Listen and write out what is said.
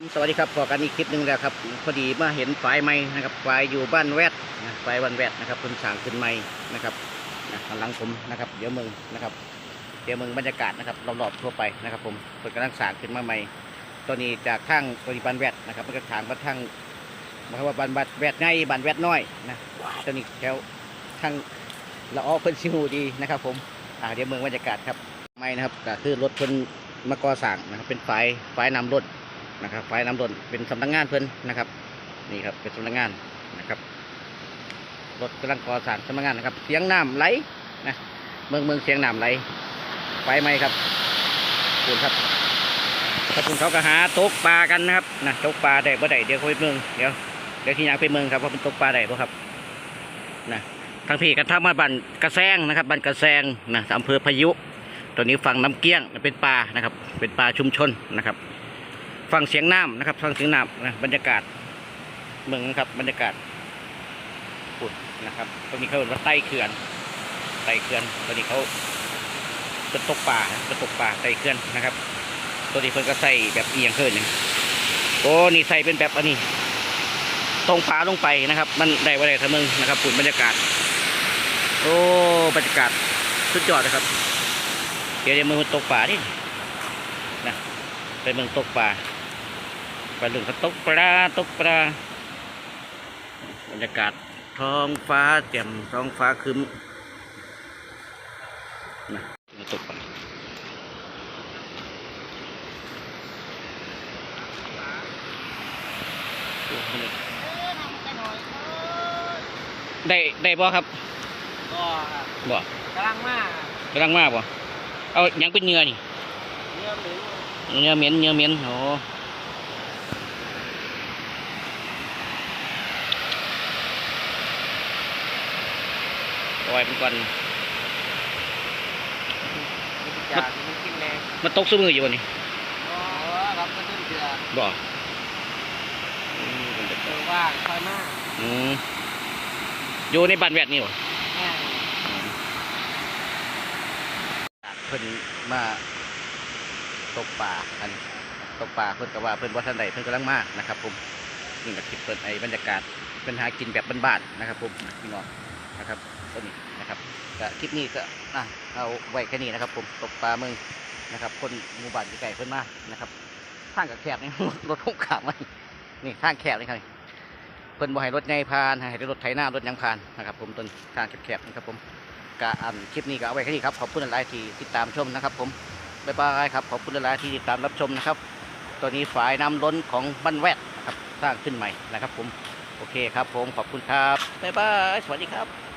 สวัสดีครับพอกันอีกคลิปหนึ่งแล้วครับพอดีมาเห็นฝายไม้นะครับฝายอยู่บ้านแวดนะฝายบ้านแวดนะครับเพิ่นสั่งขึ้นไม้นะครับนะข้างหลังผมนะครับ เดี๋ยวมึงนะครับ เดี๋ยวมึงบรรยากาศนะครับรอบๆทั่วไปนะครับผมเพิ่นกำลังสั่งขึ้นมาใหม่ตัวนี้จากทางตัวนี้บ้านแวดนะครับมันก็ทางมาทางหมายความว่าบ้านบ้านแวดไงบ้านแวดน้อยนะตัวนี้แถวทางละอ้อเพิ่นชิวดีนะครับผมอ่าเดี๋ยวมืองบรรยากาศครับไม้นะครับก็คือรถเพิ่นมาก่อสางนะครับเป็นฝายฝายนำรถ นะครับไฟน้ำดนเป็นสำนักงานเพิ่นนะครับ นี่ครับเป็นสำนักงานนะครับรถกำลังก่อสร้างสำนักงานนะครับ เสียงน้ำไหลนะเมืองเมืองเสียงน้ำไหลไฟไหมครับคุณครับถ้าคุณเขาก็หาตกปลากันนะครับนะตกปลาได้บ่ได้เดี๋ยวเขาไปเมืองเดี๋ยวเดี๋ยวที่ยากไปเมืองครับว่าเป็นตกปลาได้บ่ครับนะทางพี่กันทางมาบันกระแซงนะครับบันกระแซงนะอำเภอพายุ ตัวนี้ฝั่งน้ำเกี้ยงเป็นปลานะครับ เป็นปลาชุมชนนะครับ ฟังเสียงน้ำนะครับ ฟังเสียงน้ำนะบรรยากาศเมืองนะครับ บรรยากาศปุดนะครับตรงนี้เขาเรียกว่าใต้เขื่อนใต้เขื่อนตอนนี้เขาจะตกป่าจะตกป่าใต้เขื่อนนะครับ ตัวนี้เพิ่นก็ใส่แบบเอียงขึ้นนี่โอ้นี่ใส่เป็นแบบอันนี้ตรงป่าลงไปนะครับ มันได้ว่าได้ทั้งเมืองนะครับปุ่นบรรยากาศ โอ้บรรยากาศสุดยอดนะครับ เดี๋ยวเดี๋ยวมือตกป่าดินะไปเมืองตกป่า ไปเรื่องเขาตกปลาตกปลาบรรยากาศท้องฟ้าแจ่มท้องฟ้าครึ้มนะมาตกปลาได้ได้บ่ครับก็ครับบ่กำลังมากครับกำลังมาบ่เอาหยังเป็นเหงื่อนี่เนื้อหมูเหงื่อเหม็นเหงื่อเหม็นโอ้ ปล่อยมันก่อนอยากมันกินแรงมันตกซุมืออยู่บ่นี่อ๋อครับก็ต้นเดือบ่อืมเป็นแบบเจอว่างค่อยมากอืมอยู่ในบ้านแวดนี่บ่แห้งเพิ่นมาตกป่ากันตกป่าเพิ่นก็ว่าเพิ่นว่าท่านใดเพิ่นกำลังมานะครับ ผมนี่ก็คลิปเปิดไอ้บรรยากาศเป็นหากินแบบบ้านๆนะครับ ผมพี่น้องนะครับ ก็นี่นะครับก็คลิปนี้ก็อะเอาไว้แค่นี้นะครับ ผมตกปลาเมืองนะครับ คนหมู่บ้านไกลๆเพิ่นมานะครับทางกับแคบนี่รถทุ่งขามันนี่ทางแคบเลยครับเพิ่นบ่ให้รถใหญ่ผ่านให้รถไถนารถยังผ่านนะครับ ผมต้นทางแคบๆนะครับผมกะอันคลิปนี้ก็เอาไว้แค่นี้ครับขอบคุณหลายที่ติดตามชมนะครับ ผมบ๊ายบายครับขอบคุณหลายที่ติดตามรับชมนะครับตัวนี้ฝายน้ำล้นของบ้านแวดนะครับสร้างขึ้นใหม่นะครับ ผมโอเคครับ ผมขอบคุณครับบ๊ายบายสวัสดีครับ